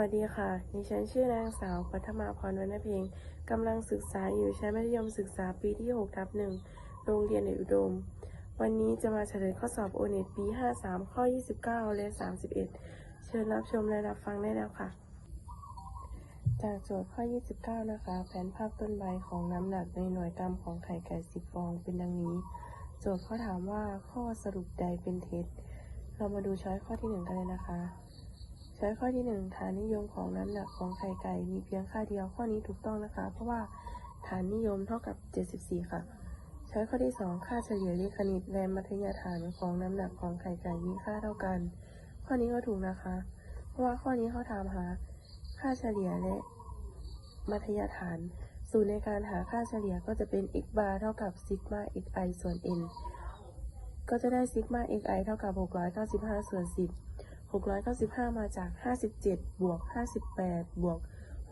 วัสดีค่ะ ดิฉันชื่อนางสาวปัทมาพรวรรณเพลงกำลังศึกษาอยู่ชั้นมัธยมศึกษาปีที่6ทับหนึ่งโรงเรียนเดชอุดม วันนี้จะมาเฉลยข้อสอบโอเน็ตปี 53 ข้อ 29 และ 31 เชิญรับชมและรับฟังได้แล้วค่ะ จากโจทย์ข้อ 29 นะคะ แผนภาพต้นใบของน้ำหนักในหน่วยกรัมของไข่ไก่10ฟองเป็นดังนี้ โจทย์เขาถามว่าข้อสรุปใดเป็นเท็จ เรามาดูช้อยข้อที่ 1 กันเลยนะคะ ช้ข้อที่ 1 ฐานนิยมของน้ำหนักของไข่ไก่มีเพียงค่าเดียวข้อนี้ถูกต้องนะคะ เพราะว่าฐานนิยมเท่ากับ 74 ค่ะ ใช้ข้อที่ 2 ค่าเฉลี่ยเลขคณิตและมัธยฐานของน้ำหนักของไข่ไก่มีค่าเท่ากัน ข้อนี้ก็ถูกนะคะ เพราะว่าข้อนี้เขาถามหา ค่าเฉลี่ยและมัธยฐาน สูตรในการหาค่าเฉลี่ยก็จะเป็น x bar เท่ากับซิกมา xi ส่วน n ก็จะได้ซิกมา xi เท่ากับ 695 ส่วน 10 695 มาจาก 57 บวก 58 บวก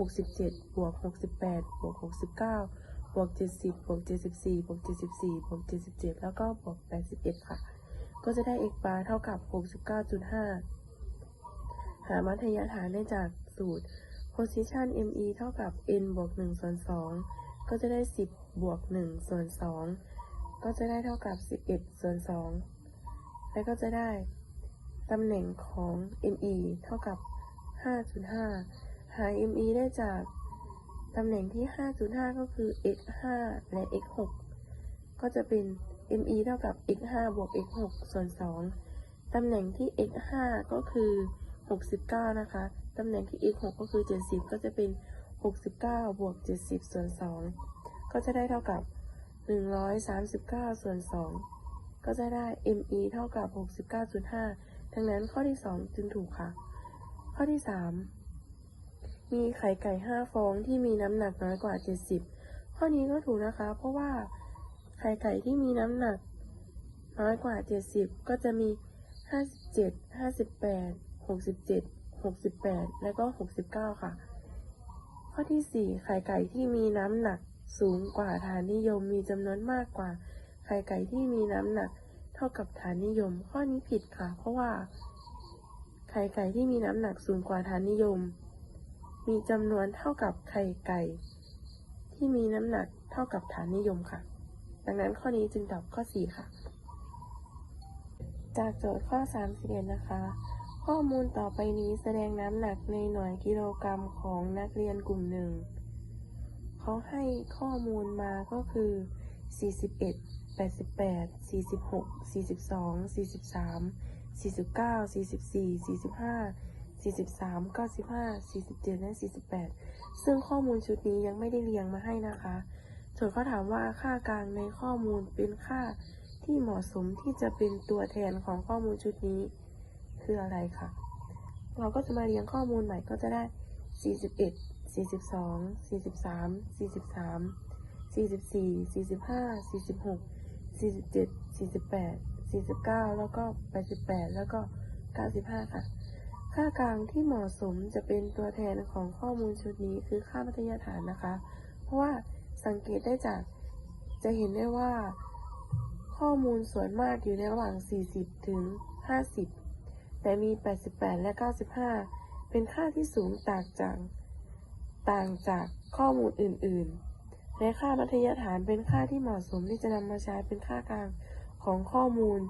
67 บวก 68 บวก 69 บวก 70 บวก 74 บวก 74 บวก 77 แล้วก็บวก 81 ค่ะ ก็จะได้ x bar เท่ากับ 69.5 หามัธยฐานได้จากสูตร position me เท่ากับ n บวก 1 ส่วน 2 ก็จะได้ 10 บวก 1 ส่วน 2 ก็จะได้เท่ากับ 11 ส่วน 2 และก็จะได้ ตำแหน่งของ ME เท่ากับ 5.5 หา ME ได้จากตำแหน่งที่ 5.5 ก็คือ x 5และ x 6ก็จะเป็น ME เท่ากับ x 5บวก x 6ส่วน 2 ตำแหน่งที่ x 5ก็คือ 69 นะคะ ตำแหน่งที่ x 6ก็คือ 70 ก็จะเป็น 69 บวก 70 ส่วน 2 ก็จะได้เท่ากับ 139 ส่วน 2 ก็จะได้ ME เท่ากับ 69.5 ดังนั้นข้อที่ 2 จึงถูกค่ะ ข้อที่ 3 มีไข่ไก่ 5 ฟองที่มีน้ำหนักน้อยกว่า 70 ข้อนี้ก็ถูกนะคะ เพราะว่าไข่ไก่ที่มีน้ำหนักน้อยกว่า 70 ก็จะมี 57 58 67 68 และก็ 69 ค่ะ ข้อที่ 4 ไข่ไก่ที่มีน้ำหนักสูงกว่าฐานนิยมมีจำนวนมากกว่า ไข่ไก่ที่มีน้ำหนัก เท่ากับฐานนิยม ข้อนี้ผิดค่ะ เพราะว่า ไข่ไก่ที่มีน้ำหนักสูงกว่าฐานนิยม มีจำนวนเท่ากับไข่ไก่ ที่มีน้ำหนักเท่ากับฐานนิยมค่ะ ดังนั้นข้อนี้จึงตอบข้อ 4 ค่ะ จากโจทย์ข้อ31นะคะ ข้อมูลต่อไปนี้แสดงน้ำหนักในหน่วยกิโลกรัมของนักเรียนกลุ่มหนึ่งเขาให้ข้อมูลมาก็คือ 41 88 46 42 43 49 44 45 43 95 47และ48ซึ่งข้อมูลชุดนี้ยังไม่ได้เรียงมาให้นะคะโจทย์เขาถามว่าค่ากลางในข้อมูลเป็นค่าที่เหมาะสมที่จะเป็นตัวแทนของข้อมูลชุดนี้ คืออะไรค่ะ เราก็จะมาเรียงข้อมูลใหม่ก็จะได้ 41 42 43 43 44 45 46 47 48 49แล้วก็88แล้วก็95ค่ะ ค่ากลางที่เหมาะสมจะเป็นตัวแทนของข้อมูลชุดนี้คือค่ามัธยฐานนะคะ เพราะว่าสังเกตได้จากจะเห็นได้ว่า ข้อมูลส่วนมากอยู่ในระหว่าง 40 ถึง 50 แต่มี 88 และ 95 เป็นค่าที่สูงต่างจากต่างจากข้อมูลอื่น ๆ และค่ามัธยฐานเป็นค่าที่เหมาะสมที่จะนำมาใช้เป็นค่ากลางของข้อมูล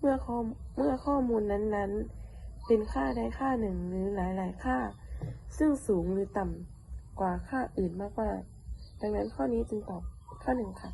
เมื่อข้อเมื่อข้อมูลนั้นๆ เป็นค่าใดค่าหนึ่งหรือหลายๆค่า ซึ่งสูงหรือต่ำกว่าค่าอื่นมากๆดังนั้นข้อนี้จึงตอบข้อหนึ่งค่ะ